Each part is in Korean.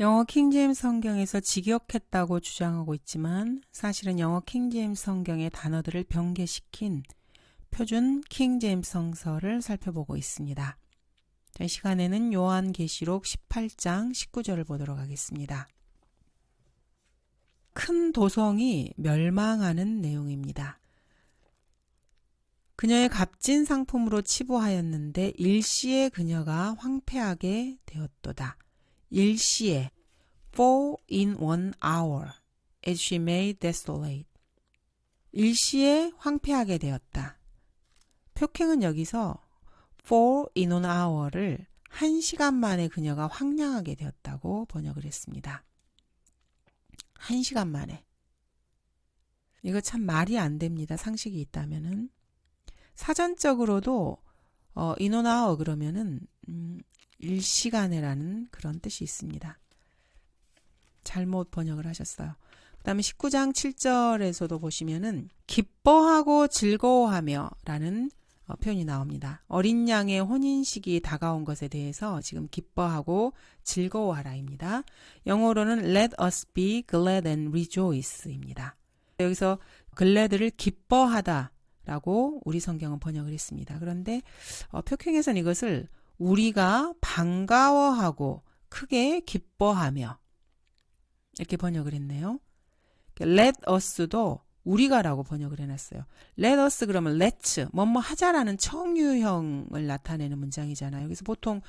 영어 킹제임스 성경에서 직역했다고 주장하고 있지만 사실은 영어 킹제임스 성경의 단어들을 변개시킨 표준 킹제임스 성서를 살펴보고 있습니다. 자, 이 시간에는 요한계시록 18장 19절을 보도록 하겠습니다. 큰 도성이 멸망하는 내용입니다. 그녀의 값진 상품으로 치부하였는데 일시에 그녀가 황폐하게 되었도다. 일시에 four in one hour as she made desolate 일시에 황폐하게 되었다. 표킹은 여기서 four in one hour를 한 시간 만에 그녀가 황량하게 되었다고 번역을 했습니다. 한 시간 만에. 이거 참 말이 안 됩니다. 상식이 있다면은. 사전적으로도 어, hour 그러면은 음, 일시간에라는 그런 뜻이 있습니다. 잘못 번역을 하셨어요. 그 다음에 19장 7절에서도 보시면은 기뻐하고 즐거워하며 라는 어, 표현이 나옵니다. 어린 양의 혼인식이 다가온 것에 대해서 지금 기뻐하고 즐거워하라입니다. 영어로는 let us be glad and rejoice입니다. 여기서 glad를 기뻐하다 라고 우리 성경은 번역을 했습니다. 그런데 어, 표킹에서는 이것을 우리가 반가워하고 크게 기뻐하며 이렇게 번역을 했네요. let us도 우리가라고 번역을 해놨어요. let us 그러면 let's 뭐뭐 하자라는 청유형을 나타내는 문장이잖아요. 그래서 보통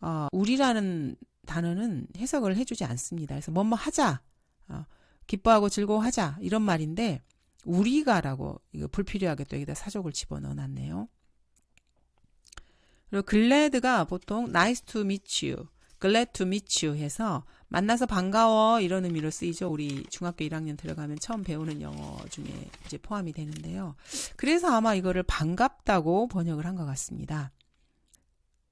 어, 우리라는 단어는 해석을 해주지 않습니다. 그래서 뭐뭐 하자, 어, 기뻐하고 즐거워하자 이런 말인데 우리가라고 이거 불필요하게 또 여기다 사족을 집어넣어놨네요. 그리고 glad가 보통 nice to meet you, glad to meet you 해서 만나서 반가워 이런 의미로 쓰이죠. 우리 중학교 1학년 들어가면 처음 배우는 영어 중에 이제 포함이 되는데요. 그래서 아마 이거를 반갑다고 번역을 한 것 같습니다.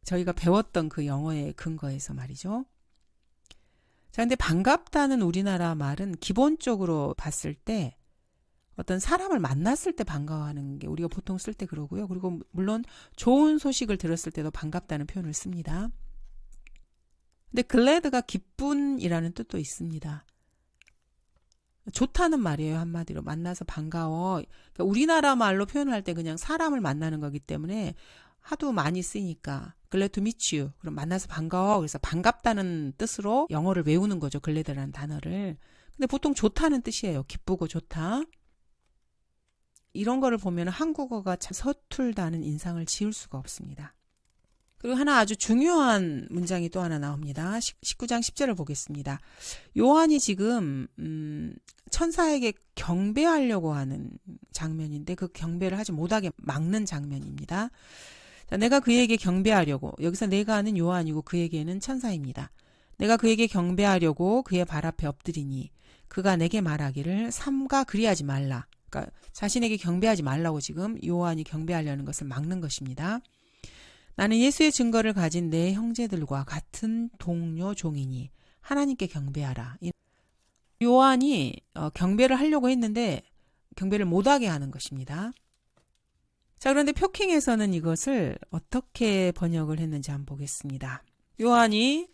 저희가 배웠던 그 영어의 근거에서 말이죠. 자, 근데 반갑다는 우리나라 말은 기본적으로 봤을 때 어떤 사람을 만났을 때 반가워하는 게 우리가 보통 쓸 때 그러고요. 그리고 물론 좋은 소식을 들었을 때도 반갑다는 표현을 씁니다. 근데 glad가 기쁜이라는 뜻도 있습니다. 좋다는 말이에요, 한마디로. 만나서 반가워. 그러니까 우리나라 말로 표현할 때 그냥 사람을 만나는 거기 때문에 하도 많이 쓰니까 glad to meet you. 그럼 만나서 반가워. 그래서 반갑다는 뜻으로 영어를 외우는 거죠, glad라는 단어를. 근데 보통 좋다는 뜻이에요. 기쁘고 좋다. 이런 거를 보면 한국어가 참 서툴다는 인상을 지울 수가 없습니다. 그리고 하나 아주 중요한 문장이 또 하나 나옵니다. 19장 10절을 보겠습니다. 요한이 지금 음, 천사에게 경배하려고 하는 장면인데 그 경배를 하지 못하게 막는 장면입니다. 자, 내가 그에게 경배하려고 여기서 내가 하는 요한이고 그에게는 천사입니다. 내가 그에게 경배하려고 그의 발 앞에 엎드리니 그가 내게 말하기를 삼가 그리하지 말라. 그러니까 자신에게 경배하지 말라고 지금 요한이 경배하려는 것을 막는 것입니다. 나는 예수의 증거를 가진 내 형제들과 같은 동료 종이니 하나님께 경배하라. 요한이 어, 경배를 하려고 했는데 경배를 못하게 하는 것입니다. 자, 그런데 표킹에서는 이것을 어떻게 번역을 했는지 한번 보겠습니다. 요한이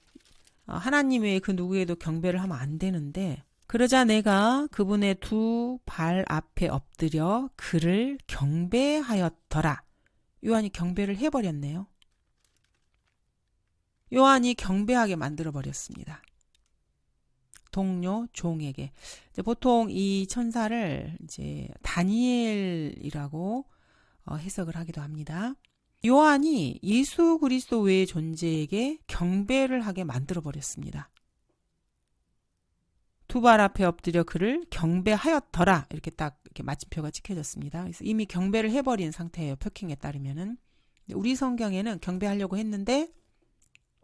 어, 하나님 외에 그 누구에도 경배를 하면 안 되는데 그러자 내가 그분의 두 발 앞에 엎드려 그를 경배하였더라. 요한이 경배를 해버렸네요. 요한이 경배하게 만들어 버렸습니다. 동료 종에게 보통 이 천사를 이제 다니엘이라고 어, 해석을 하기도 합니다. 요한이 예수 그리스도 외의 존재에게 경배를 하게 만들어 버렸습니다. 두 발 앞에 엎드려 그를 경배하였더라 이렇게 딱 이렇게 마침표가 찍혀졌습니다. 그래서 이미 경배를 해버린 상태예요. 표킹에 따르면은 우리 성경에는 경배하려고 했는데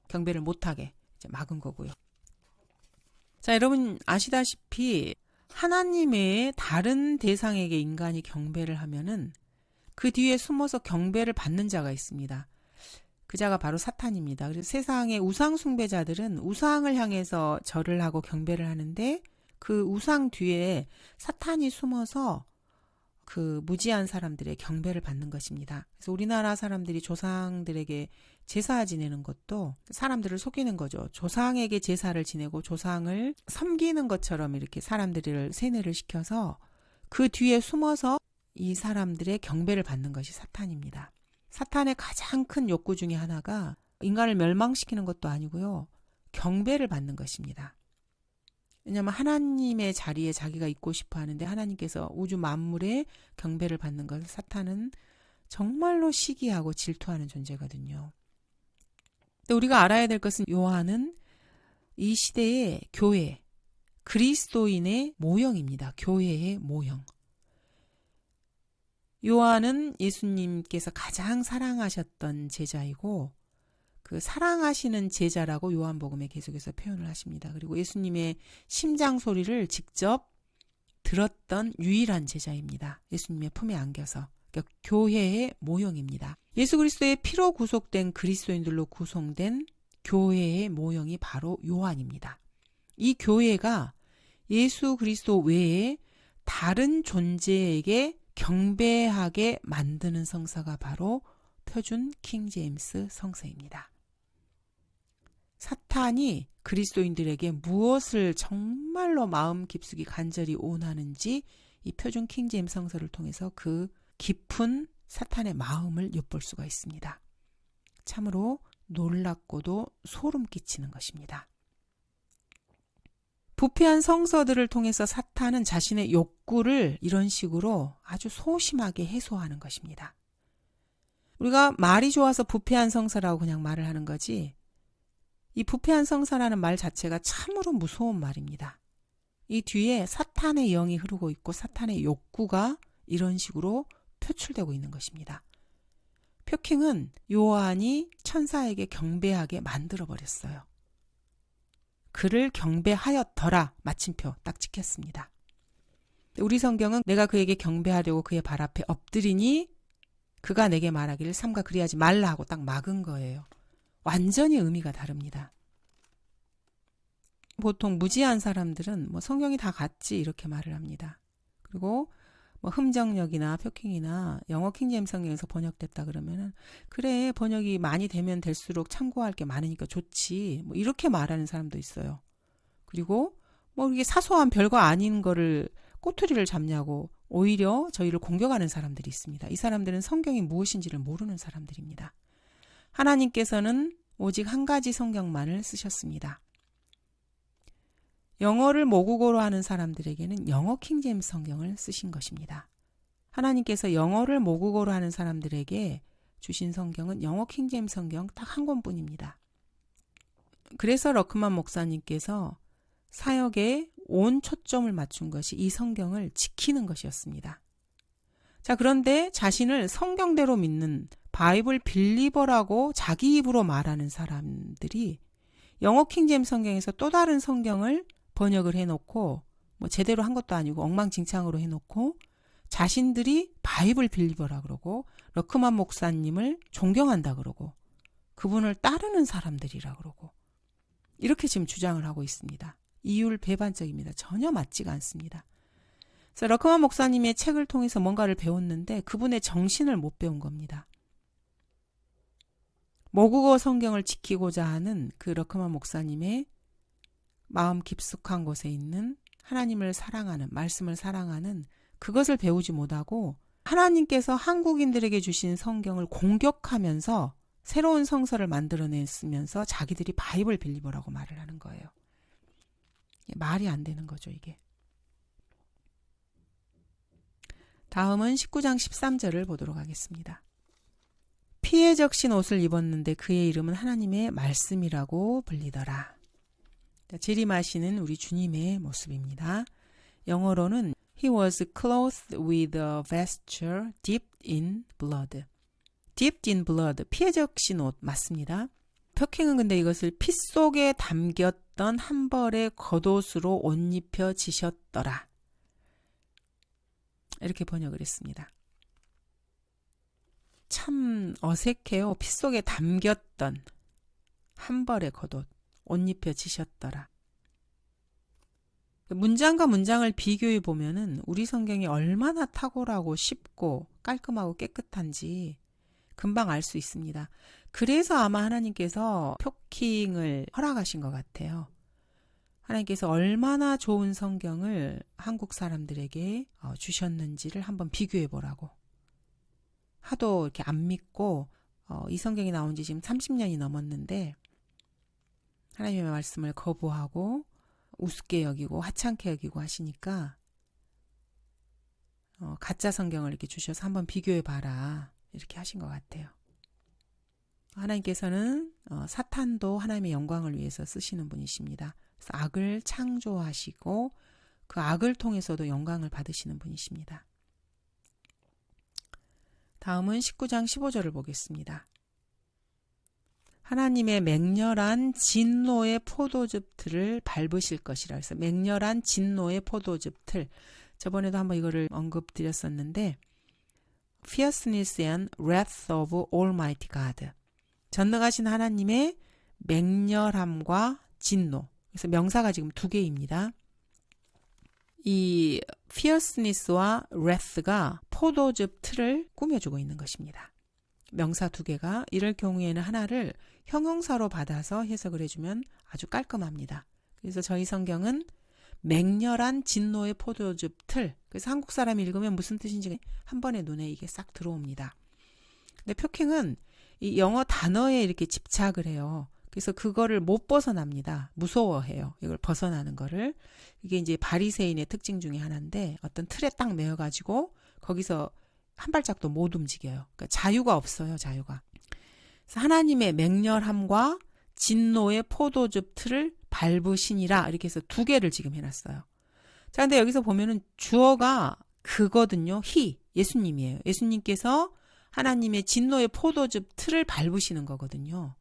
경배를 못하게 이제 막은 거고요. 자, 여러분 아시다시피 하나님의 다른 대상에게 인간이 경배를 하면은 그 뒤에 숨어서 경배를 받는 자가 있습니다. 그 자가 바로 사탄입니다. 그래서 세상의 우상 숭배자들은 우상을 향해서 절을 하고 경배를 하는데 그 우상 뒤에 사탄이 숨어서 그 무지한 사람들의 경배를 받는 것입니다. 그래서 우리나라 사람들이 조상들에게 제사 지내는 것도 사람들을 속이는 거죠. 조상에게 제사를 지내고 조상을 섬기는 것처럼 이렇게 사람들을 세뇌를 시켜서 그 뒤에 숨어서 이 사람들의 경배를 받는 것이 사탄입니다. 사탄의 가장 큰 욕구 중에 하나가 인간을 멸망시키는 것도 아니고요. 경배를 받는 것입니다. 왜냐하면 하나님의 자리에 자기가 있고 싶어 하는데 하나님께서 우주 만물의 경배를 받는 것을 사탄은 정말로 시기하고 질투하는 존재거든요. 근데 우리가 알아야 될 것은 요한은 이 시대의 교회, 그리스도인의 모형입니다. 교회의 모형. 요한은 예수님께서 가장 사랑하셨던 제자이고 그 사랑하시는 제자라고 요한복음에 계속해서 표현을 하십니다. 그리고 예수님의 심장 소리를 직접 들었던 유일한 제자입니다. 예수님의 품에 안겨서 그러니까 교회의 모형입니다. 예수 그리스도의 피로 구속된 그리스도인들로 구성된 교회의 모형이 바로 요한입니다. 이 교회가 예수 그리스도 외에 다른 존재에게 경배하게 만드는 성사가 바로 표준 킹 제임스 성서입니다. 사탄이 그리스도인들에게 무엇을 정말로 마음 깊숙이 간절히 원하는지 이 표준 킹 제임스 성서를 통해서 그 깊은 사탄의 마음을 엿볼 수가 있습니다. 참으로 놀랍고도 소름 끼치는 것입니다. 부패한 성서들을 통해서 사탄은 자신의 욕구를 이런 식으로 아주 소심하게 해소하는 것입니다. 우리가 말이 좋아서 부패한 성서라고 그냥 말을 하는 거지, 이 부패한 성서라는 말 자체가 참으로 무서운 말입니다. 이 뒤에 사탄의 영이 흐르고 있고 사탄의 욕구가 이런 식으로 표출되고 있는 것입니다. 표킹은 요한이 천사에게 경배하게 만들어 버렸어요. 그를 경배하였더라 마침표 딱 찍혔습니다. 우리 성경은 내가 그에게 경배하려고 그의 발 앞에 엎드리니 그가 내게 말하기를 삼가 그리하지 말라 하고 딱 막은 거예요. 완전히 의미가 다릅니다. 보통 무지한 사람들은 뭐 성경이 다 같지 이렇게 말을 합니다. 그리고 뭐 흠정력이나 표킹이나 영어 킹제임 성경에서 번역됐다 그러면은 그래 번역이 많이 되면 될수록 참고할 게 많으니까 좋지 뭐 이렇게 말하는 사람도 있어요. 그리고 뭐 이게 사소한 별거 아닌 거를 꼬투리를 잡냐고 오히려 저희를 공격하는 사람들이 있습니다. 이 사람들은 성경이 무엇인지를 모르는 사람들입니다. 하나님께서는 오직 한 가지 성경만을 쓰셨습니다. 영어를 모국어로 하는 사람들에게는 영어 킹제임스 성경을 쓰신 것입니다. 하나님께서 영어를 모국어로 하는 사람들에게 주신 성경은 영어 킹제임스 성경 딱 한 권뿐입니다. 그래서 러크만 목사님께서 사역에 온 초점을 맞춘 것이 이 성경을 지키는 것이었습니다. 자, 그런데 자신을 성경대로 믿는 바이블 빌리버라고 자기 입으로 말하는 사람들이 영어 킹제임 성경에서 또 다른 성경을 번역을 해놓고 뭐 제대로 한 것도 아니고 엉망진창으로 해놓고 자신들이 바이블 빌리버라 그러고 러크만 목사님을 존경한다 그러고 그분을 따르는 사람들이라 그러고 이렇게 지금 주장을 하고 있습니다. 이율 배반적입니다. 전혀 맞지가 않습니다. 그래서 러크만 목사님의 책을 통해서 뭔가를 배웠는데 그분의 정신을 못 배운 겁니다. 모국어 성경을 지키고자 하는 그 러크만 목사님의 마음 깊숙한 곳에 있는 하나님을 사랑하는, 말씀을 사랑하는 그것을 배우지 못하고 하나님께서 한국인들에게 주신 성경을 공격하면서 새로운 성서를 만들어냈으면서 자기들이 바이블 빌리버라고 말을 하는 거예요. 말이 안 되는 거죠, 이게. 다음은 19장 13절을 보도록 하겠습니다. 피해 적신 옷을 입었는데 그의 이름은 하나님의 말씀이라고 불리더라. 재림하시는 우리 주님의 모습입니다. 영어로는 He was clothed with a vesture dipped in blood. dipped in blood. 피해 적신 옷 맞습니다. 펴킹은 근데 이것을 피 속에 담겼던 한 벌의 겉옷으로 옷 입혀 지셨더라. 이렇게 번역을 했습니다. 참 어색해요. 피 속에 담겼던 한 벌의 겉옷. 옷 입혀 지셨더라. 문장과 문장을 비교해 보면은 우리 성경이 얼마나 탁월하고 쉽고 깔끔하고 깨끗한지 금방 알 수 있습니다. 그래서 아마 하나님께서 표킹을 허락하신 것 같아요. 하나님께서 얼마나 좋은 성경을 한국 사람들에게 어, 주셨는지를 한번 비교해 보라고. 하도 이렇게 안 믿고 어, 이 성경이 나온 지 지금 30년이 넘었는데 하나님의 말씀을 거부하고 우습게 여기고 하찮게 여기고 하시니까 어, 가짜 성경을 이렇게 주셔서 한번 비교해 봐라 이렇게 하신 것 같아요. 하나님께서는 어, 사탄도 하나님의 영광을 위해서 쓰시는 분이십니다. 악을 창조하시고 그 악을 통해서도 영광을 받으시는 분이십니다. 다음은 19장 15절을 보겠습니다. 하나님의 맹렬한 진노의 포도즙 틀을 밟으실 것이라 해서 맹렬한 진노의 포도즙 틀 저번에도 한번 이거를 언급드렸었는데 fierceness and wrath of Almighty God 전능하신 하나님의 맹렬함과 진노 그래서 명사가 지금 두 개입니다. 이 fierceness와 wrath가 포도즙 틀을 꾸며주고 있는 것입니다. 명사 두 개가 이럴 경우에는 하나를 형용사로 받아서 해석을 해주면 아주 깔끔합니다. 그래서 저희 성경은 맹렬한 진노의 포도즙 틀. 그래서 한국 사람이 읽으면 무슨 뜻인지 한 번에 눈에 이게 싹 들어옵니다. 근데 표킹은 이 영어 단어에 이렇게 집착을 해요. 그래서 그거를 못 벗어납니다. 무서워해요. 이걸 벗어나는 거를. 이게 이제 바리새인의 특징 중에 하나인데 어떤 틀에 딱 매여 가지고 거기서 한 발짝도 못 움직여요. 그러니까 자유가 없어요, 자유가. 그래서 하나님의 맹렬함과 진노의 포도즙 틀을 밟으시니라 이렇게 해서 두 개를 지금 해놨어요. 자, 근데 여기서 보면은 주어가 그거든요. 히 예수님이에요. 예수님께서 하나님의 진노의 포도즙 틀을 밟으시는 거거든요.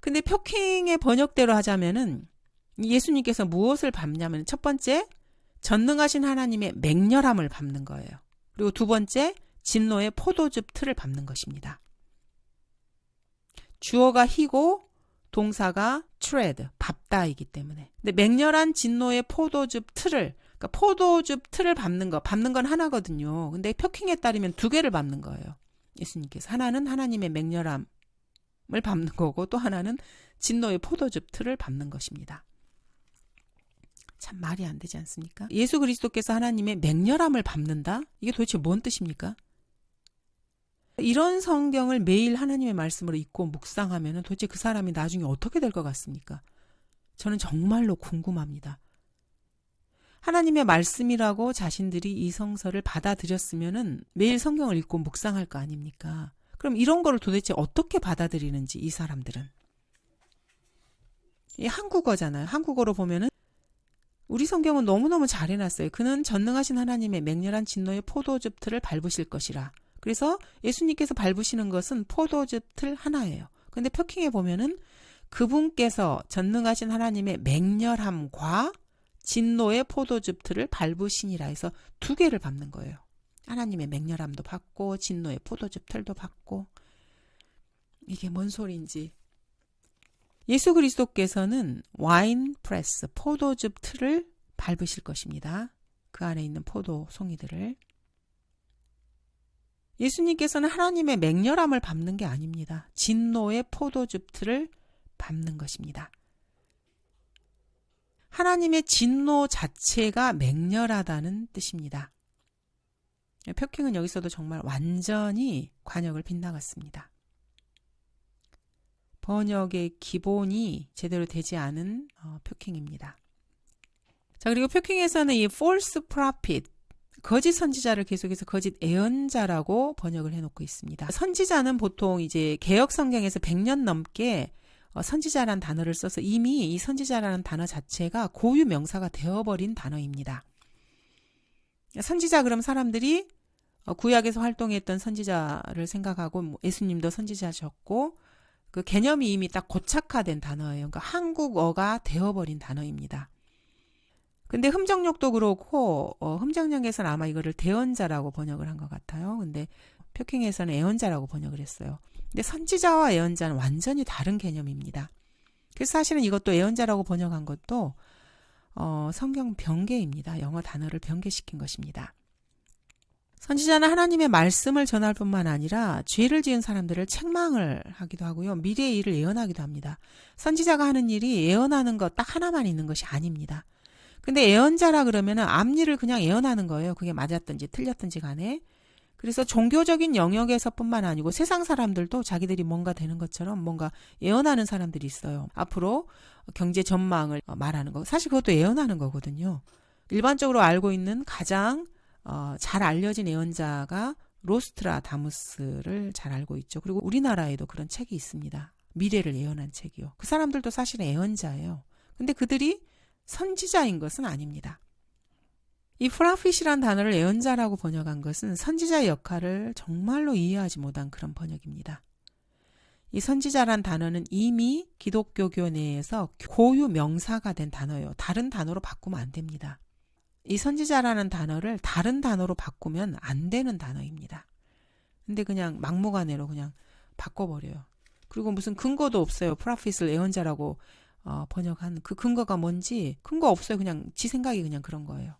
근데 표킹의 번역대로 하자면은 예수님께서 무엇을 밟냐면 첫 번째 전능하신 하나님의 맹렬함을 밟는 거예요. 그리고 두 번째 진노의 포도즙 틀을 밟는 것입니다. 주어가 희고 동사가 tread, 밟다이기 때문에. 근데 맹렬한 진노의 포도즙 틀을 그러니까 포도즙 틀을 밟는 거, 밟는 건 하나거든요. 근데 표킹에 따르면 두 개를 밟는 거예요. 예수님께서 하나는 하나님의 맹렬함을 밟는 거고 또 하나는 진노의 포도즙 틀을 밟는 것입니다. 참 말이 안 되지 않습니까? 예수 그리스도께서 하나님의 맹렬함을 밟는다? 이게 도대체 뭔 뜻입니까? 이런 성경을 매일 하나님의 말씀으로 읽고 묵상하면 도대체 그 사람이 나중에 어떻게 될 것 같습니까? 저는 정말로 궁금합니다. 하나님의 말씀이라고 자신들이 이 성서를 받아들였으면은 매일 성경을 읽고 묵상할 거 아닙니까? 그럼 이런 거를 도대체 어떻게 받아들이는지 이 사람들은 이 한국어잖아요. 한국어로 보면은 우리 성경은 너무너무 잘 해놨어요. 그는 전능하신 하나님의 맹렬한 진노의 포도즙 틀을 밟으실 것이라. 그래서 예수님께서 밟으시는 것은 포도즙 틀 하나예요. 근데 표킹에 보면은 그분께서 전능하신 하나님의 맹렬함과 진노의 포도즙 틀을 밟으시니라 해서 두 개를 밟는 거예요. 하나님의 맹렬함도 받고 진노의 포도즙 틀도 받고 이게 뭔 소리인지 예수 그리스도께서는 와인 프레스 포도즙 틀을 밟으실 것입니다. 그 안에 있는 포도 송이들을 예수님께서는 하나님의 맹렬함을 밟는 게 아닙니다. 진노의 포도즙 틀을 밟는 것입니다. 하나님의 진노 자체가 맹렬하다는 뜻입니다. 표킹은 여기서도 정말 완전히 관역을 빗나갔습니다. 번역의 기본이 제대로 되지 않은 어, 표킹입니다. 자, 그리고 표킹에서는 이 false prophet, 거짓 선지자를 계속해서 거짓 예언자라고 번역을 해놓고 있습니다. 선지자는 보통 이제 개혁 성경에서 100년 넘게 어, 선지자란 단어를 써서 이미 이 선지자라는 단어 자체가 고유 명사가 되어버린 단어입니다. 선지자 그럼 사람들이 어, 구약에서 활동했던 선지자를 생각하고 뭐 예수님도 선지자셨고 그 개념이 이미 딱 고착화된 단어예요. 그러니까 한국어가 되어버린 단어입니다. 근데 흠정력도 그렇고 어, 흠정력에서는 아마 이거를 대언자라고 번역을 한 것 같아요. 근데 표킹에서는 애언자라고 번역을 했어요. 근데 선지자와 애언자는 완전히 다른 개념입니다. 그래서 사실은 이것도 애언자라고 번역한 것도 어, 성경 변개입니다. 영어 단어를 변개시킨 것입니다. 선지자는 하나님의 말씀을 전할 뿐만 아니라 죄를 지은 사람들을 책망을 하기도 하고요. 미래의 일을 예언하기도 합니다. 선지자가 하는 일이 예언하는 것 딱 하나만 있는 것이 아닙니다. 근데 예언자라 그러면은 앞일을 그냥 예언하는 거예요. 그게 맞았든지 틀렸든지 간에. 그래서 종교적인 영역에서뿐만 아니고 세상 사람들도 자기들이 뭔가 되는 것처럼 뭔가 예언하는 사람들이 있어요. 앞으로 경제 전망을 말하는 거. 사실 그것도 예언하는 거거든요. 일반적으로 알고 있는 가장 어, 잘 알려진 예언자가 로스트라 다무스를 잘 알고 있죠. 그리고 우리나라에도 그런 책이 있습니다. 미래를 예언한 책이요. 그 사람들도 사실은 예언자예요. 근데 그들이 선지자인 것은 아닙니다. 이 프라핏이란 단어를 예언자라고 번역한 것은 선지자의 역할을 정말로 이해하지 못한 그런 번역입니다. 이 선지자란 단어는 이미 기독교교 내에서 고유 명사가 된 단어예요. 다른 단어로 바꾸면 안 됩니다. 이 선지자라는 단어를 다른 단어로 바꾸면 안 되는 단어입니다. 근데 그냥 막무가내로 그냥 바꿔버려요. 그리고 무슨 근거도 없어요. 프라핏을 예언자라고 어, 번역한 그 근거가 뭔지 근거 없어요. 그냥 지 생각이 그냥 그런 거예요.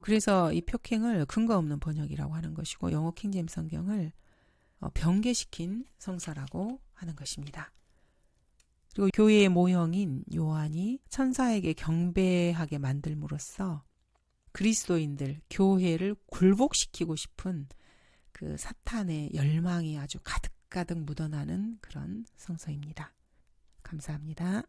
그래서 이 표킹을 근거 없는 번역이라고 하는 것이고 영어 킹제임 성경을 어, 변개시킨 성서라고 하는 것입니다. 그리고 교회의 모형인 요한이 천사에게 경배하게 만들므로써 그리스도인들 교회를 굴복시키고 싶은 그 사탄의 열망이 아주 가득가득 묻어나는 그런 성서입니다. 감사합니다.